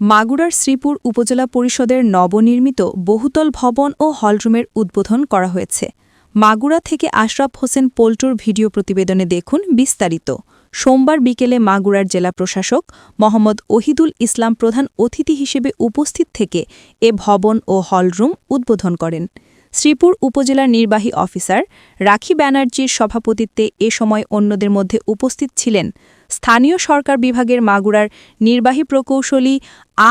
মাগুরার শ্রীপুর উপজেলা পরিষদের নবনির্মিত বহুতল ভবন ও হলরুমের উদ্বোধন করা হয়েছে। মাগুরা থেকে আশরাফ হোসেন পোল্টুর ভিডিও প্রতিবেদনে দেখুন বিস্তারিত। সোমবার বিকেলে মাগুরার জেলা প্রশাসক মোহাম্মদ ওহিদুল ইসলাম প্রধান অতিথি হিসেবে উপস্থিত থেকে এ ভবন ও হলরুম উদ্বোধন করেন। শ্রীপুর উপজেলার নির্বাহী অফিসার রাখি ব্যানার্জির সভাপতিত্বে এ সময় অন্যদের মধ্যে উপস্থিত ছিলেন স্থানীয় সরকার বিভাগের মাগুরার নির্বাহী প্রকৌশলী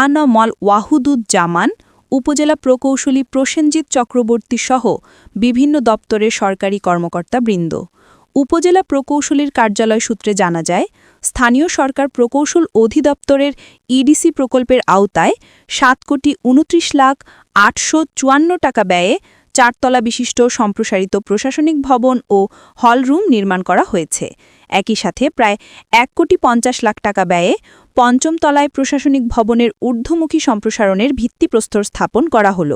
আনমল ওয়াহুদুজ্জামান, উপজেলা প্রকৌশলী প্রসেনজিৎ চক্রবর্তী সহ বিভিন্ন দপ্তরের সরকারি কর্মকর্তাবৃন্দ। উপজেলা প্রকৌশলীর কার্যালয় সূত্রে জানা যায়, স্থানীয় সরকার প্রকৌশল অধিদপ্তরের ইডিসি প্রকল্পের আওতায় সাত কোটি উনত্রিশ লাখ আটশো চুয়ান্ন টাকা ব্যয়ে চারতলা বিশিষ্ট সম্প্রসারিত প্রশাসনিক ভবন ও হলরুম নির্মাণ করা হয়েছে। একই সাথে প্রায় এক কোটি পঞ্চাশ লাখ টাকা ব্যয়ে পঞ্চম তলায় প্রশাসনিক ভবনের ঊর্ধ্বমুখী সম্প্রসারণের ভিত্তিপ্রস্তর স্থাপন করা হল।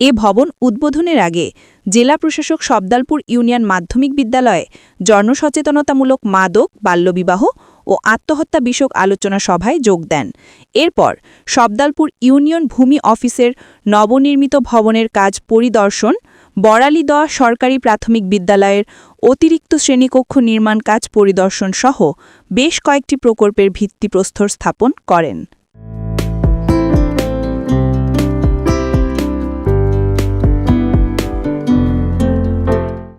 এ ভবন উদ্বোধনের আগে জেলা প্রশাসক সবদালপুর ইউনিয়ন মাধ্যমিক বিদ্যালয়ে জনসচেতনতামূলক মাদক, বাল্যবিবাহ ও আত্মহত্যা বিষয়ক আলোচনা সভায় যোগ দেন। এরপর সবদালপুর ইউনিয়ন ভূমি অফিসের নবনির্মিত ভবনের কাজ পরিদর্শন বড়ালি দোয়া সরকারি প্রাথমিক বিদ্যালয়ের অতিরিক্ত শ্রেণীকক্ষ নির্মাণ কাজ পরিদর্শন সহ বেশ কয়েকটি প্রকল্পের ভিত্তিপ্রস্তর স্থাপন করেন।